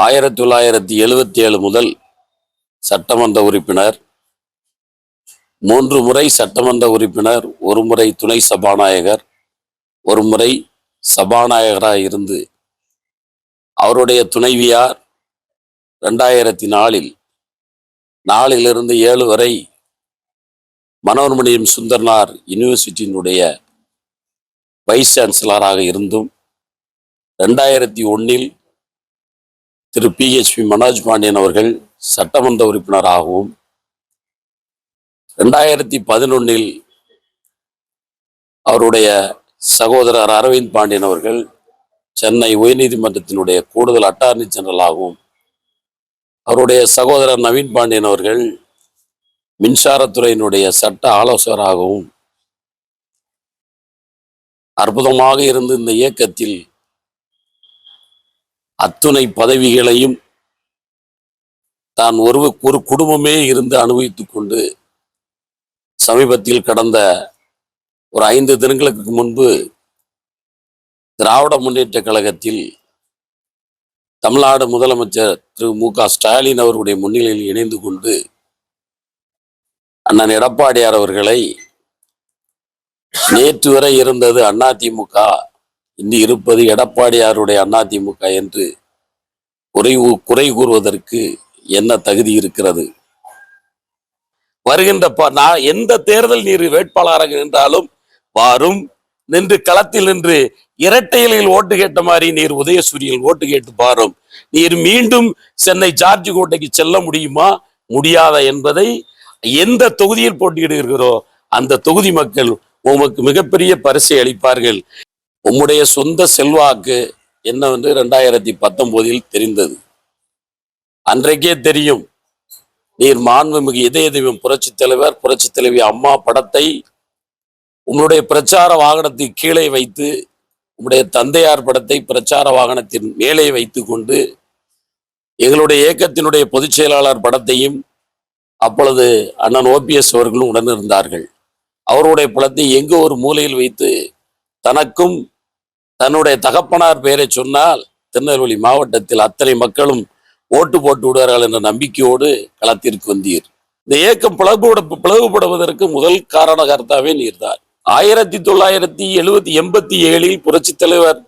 ஆயிரத்தி தொள்ளாயிரத்தி எழுவத்தி ஏழு முதல் சட்டமன்ற உறுப்பினர் மூன்று முறை சட்டமன்ற உறுப்பினர் ஒரு முறை துணை சபாநாயகர் ஒரு முறை சபாநாயகராக இருந்து அவருடைய துணைவியார் ரெண்டாயிரத்தி நாலில் நாலிலிருந்து ஏழு வரை மனோன்மணியம் சுந்தர்னார் யூனிவர்சிட்டியினுடைய வைஸ் சான்சலராக இருந்தும் ரெண்டாயிரத்தி ஒன்றில் திரு பிஹெச்பி மனோஜ் பாண்டியன் அவர்கள் சட்டமன்ற உறுப்பினராகவும் ரெண்டாயிரத்தி பதினொன்னில் அவருடைய சகோதரர் அரவிந்த் பாண்டியன் அவர்கள் சென்னை உயர்நீதிமன்றத்தினுடைய கூடுதல் அட்டார்னி ஜெனரலாகவும் அவருடைய சகோதரர் நவீன் பாண்டியன் அவர்கள் மின்சாரத்துறையினுடைய சட்ட ஆலோசகராகவும் அற்புதமாக இருந்து இந்த இயக்கத்தில் அத்துணை பதவிகளையும் தான் ஒரு ஒரு குடும்பமே இருந்து அனுபவித்துக் கொண்டு சமீபத்தில் கடந்த ஒரு ஐந்து தினங்களுக்கு முன்பு திராவிட முன்னேற்ற கழகத்தில் தமிழ்நாடு முதலமைச்சர் திரு மு க ஸ்டாலின் அவருடைய முன்னிலையில் இணைந்து கொண்டு அண்ணன் எடப்பாடியார் அவர்களை நேற்று வரை இருந்தது அதிமுக இன்னி இருப்பது எடப்பாடியாருடைய அதிமுக என்று குறை குறை கூறுவதற்கு என்ன தகுதி இருக்கிறது? வருகின்ற ப- நான் எந்த தேர்தல் நீர் வேட்பாளராக நின்றாலும் வாரும். நின்று களத்தில் நின்று இரட்டையிலில் ஓட்டு கேட்ட மாதிரி நீர் உதயசூரியன் ஓட்டு கேட்டு பாரும். நீர் மீண்டும் சென்னை ஜார்ஜ் கோட்டைக்கு செல்ல முடியுமா? முடியாத என்பதை எந்த தொகுதியில் போட்டியிடுகிறோ அந்த தொகுதி மக்கள் உமக்கு மிகப்பெரிய பரிசை அளிப்பார்கள். உம்முடைய சொந்த செல்வாக்கு என்னவென்று ரெண்டாயிரத்தி பத்தொன்பதில் தெரிந்தது. அன்றைக்கே தெரியும். நீர் மாண்புமிகு இதய தெய்வம் புரட்சி தலைவர் புரட்சி தலைவி அம்மா படத்தை உங்களுடைய பிரச்சார வாகனத்தை கீழே வைத்து உம்முடைய தந்தையார் படத்தை பிரச்சார வாகனத்தின் மேலே வைத்து கொண்டு எங்களுடைய இயக்கத்தினுடைய பொதுச் செயலாளர் படத்தையும் அப்பொழுது அண்ணன் ஓபிஎஸ் அவர்களும் உடனிருந்தார்கள். அவருடைய படத்தை எங்கோ ஒரு மூலையில் வைத்து தனக்கும் தன்னுடைய தகப்பனார் பெயரை சொன்னால் திருநெல்வேலி மாவட்டத்தில் அத்தனை மக்களும் ஓட்டு போட்டு விடுவார்கள் என்ற நம்பிக்கையோடு களத்திற்கு வந்தீர். இந்த இயக்கம் பிளவுபட பிளவுபடுவதற்கு முதல் காரணகர்த்தாவே நீர்தான். ஆயிரத்தி தொள்ளாயிரத்தி எழுபத்தி எண்பத்தி ஏழில் புரட்சி தலைவர்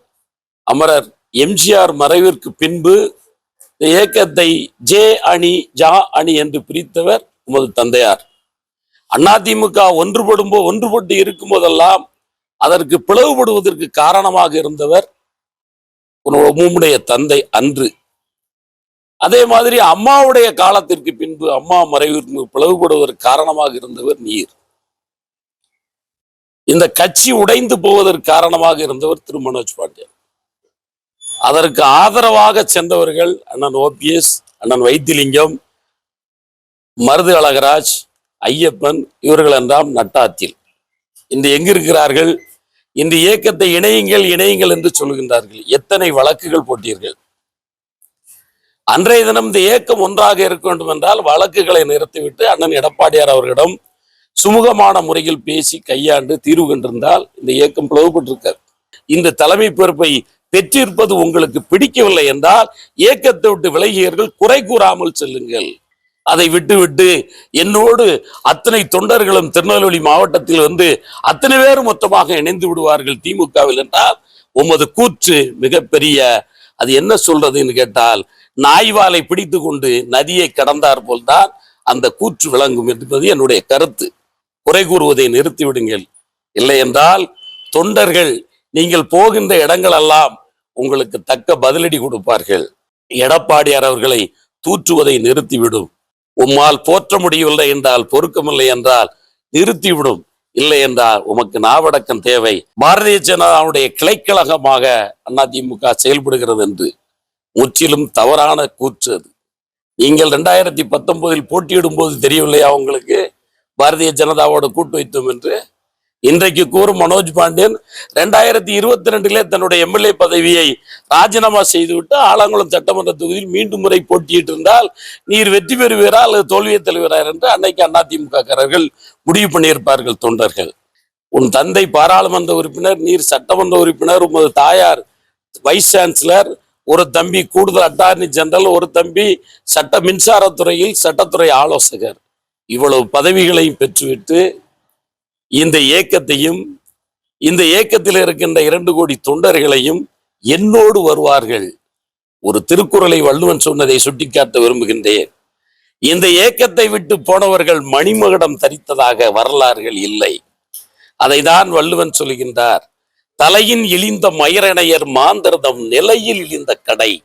அமரர் எம்ஜிஆர் மறைவிற்கு பின்பு இந்த இயக்கத்தை ஜே அணி ஜா அணி என்று பிரித்தவர் உமது தந்தையார். அதிமுக ஒன்றுபடும் போ ஒன்றுபட்டு இருக்கும் போதெல்லாம் அதற்கு பிளவுபடுவதற்கு காரணமாக இருந்தவர் உன் உம்முடைய தந்தை அன்று. அதே மாதிரி அம்மாவுடைய காலத்திற்கு பின்பு அம்மா மறைவிற்கு பிளவுபடுவதற்கு காரணமாக இருந்தவர் நீர். இந்த கட்சி உடைந்து போவதற்கு காரணமாக இருந்தவர் திரு மனோஜ் பாண்டியன். அதற்கு ஆதரவாக சென்றவர்கள் அண்ணன் ஓபிஎஸ் அண்ணன் வைத்திலிங்கம் மருது அழகராஜ் ஐயப்பன் இவர்கள் என்றாம் நட்டாத்தில். இன்று எங்கிருக்கிறார்கள்? இந்த இயக்கத்தை இணையுங்கள் இணையுங்கள் என்று சொல்கின்றார்கள். எத்தனை வழக்குகள் போட்டீர்கள்? அன்றைய தினம் இந்த இயக்கம் ஒன்றாக இருக்க வேண்டும் என்றால் வழக்குகளை நிறுத்திவிட்டு அண்ணன் எடப்பாடியார் அவர்களிடம் சுமூகமான முறையில் பேசி கையாண்டு தீர்வு கண்டிருந்தால் இந்த இயக்கம் பிளவுபட்டிருக்காது. இந்த தலைமை பொறுப்பை பெற்றிருப்பது உங்களுக்கு பிடிக்கவில்லை என்றால் இயக்கத்தை விட்டு விலகியர்கள் குறை கூறாமல் செல்லுங்கள். அதை விட்டுவிட்டு என்னோடு அத்தனை தொண்டர்களும் திருநெல்வேலி மாவட்டத்தில் வந்து அத்தனை பேர் மொத்தமாக இணைந்து விடுவார்கள் திமுகவில் என்றால் உமது கூற்று மிகப்பெரிய அது என்ன சொல்றதுன்னு கேட்டால் நாய்வாலை பிடித்து கொண்டு நதியை கடந்தார் போல்தான் அந்த கூற்று விளங்கும் என்பது என்னுடைய கருத்து. குறை கூறுவதை நிறுத்திவிடுங்கள் இல்லை என்றால் தொண்டர்கள் நீங்கள் போகின்ற இடங்களெல்லாம் உங்களுக்கு தக்க பதிலடி கொடுப்பார்கள். எடப்பாடியார் அவர்களை தூற்றுவதை நிறுத்திவிடும். உம்மால் போற்ற முடியவில்லை என்றால் பொறுக்கமில்லை என்றால் நிறுத்திவிடும். இல்லை என்றால் உமக்கு நாவடக்கம் தேவை. பாரதிய ஜனதாவுடைய கிளைக்கழகமாக அதிமுக செயல்படுகிறது என்று. முற்றிலும் தவறான கூற்று அது. நீங்கள் ரெண்டாயிரத்தி பத்தொன்பதில் போட்டியிடும் போது தெரியவில்லையா உங்களுக்கு? பாரதிய ஜனதாவோட கூட்டு வைத்தோம் என்று. இன்றைக்கு கூறும் மனோஜ் பாண்டியன் ரெண்டாயிரத்தி இருபத்தி ரெண்டிலே தன்னுடைய எம்எல்ஏ பதவியை ராஜினாமா செய்துவிட்டு ஆலங்குளம் சட்டமன்ற தொகுதியில் மீண்டும் முறை போட்டியிட்டு இருந்தால் நீர் வெற்றி பெறுவீரா அல்லது தோல்வியை தழுவீரார் என்று அன்னைக்கு அதிமுககாரர்கள் முடிவு பண்ணியிருப்பார்கள் தொண்டர்கள். உன் தந்தை பாராளுமன்ற உறுப்பினர் நீர் சட்டமன்ற உறுப்பினர் உமது தாயார் வைஸ் சான்சலர் ஒரு தம்பி கூடுதல் அட்டார்னி ஜெனரல் ஒரு தம்பி சட்ட மின்சாரத்துறையில் சட்டத்துறை ஆலோசகர். இவ்வளவு பதவிகளையும் பெற்றுவிட்டு இந்த இயக்கத்தையும் இந்த இயக்கத்தில் இருக்கின்ற இரண்டு கோடி தொண்டர்களையும் என்னோடு வருவார்கள். ஒரு திருக்குறளை வள்ளுவன் சொன்னதை சுட்டிக்காட்ட விரும்புகின்றேன். இந்த இயக்கத்தை விட்டு போனவர்கள் மணிமகுடம் தரித்ததாக வரலாறுகள் இல்லை. அதைதான் வள்ளுவன் சொல்கின்றார். தலையின் இழிந்த மயிரணையர் மாந்திரதம் நிலையில் இழிந்த கடை.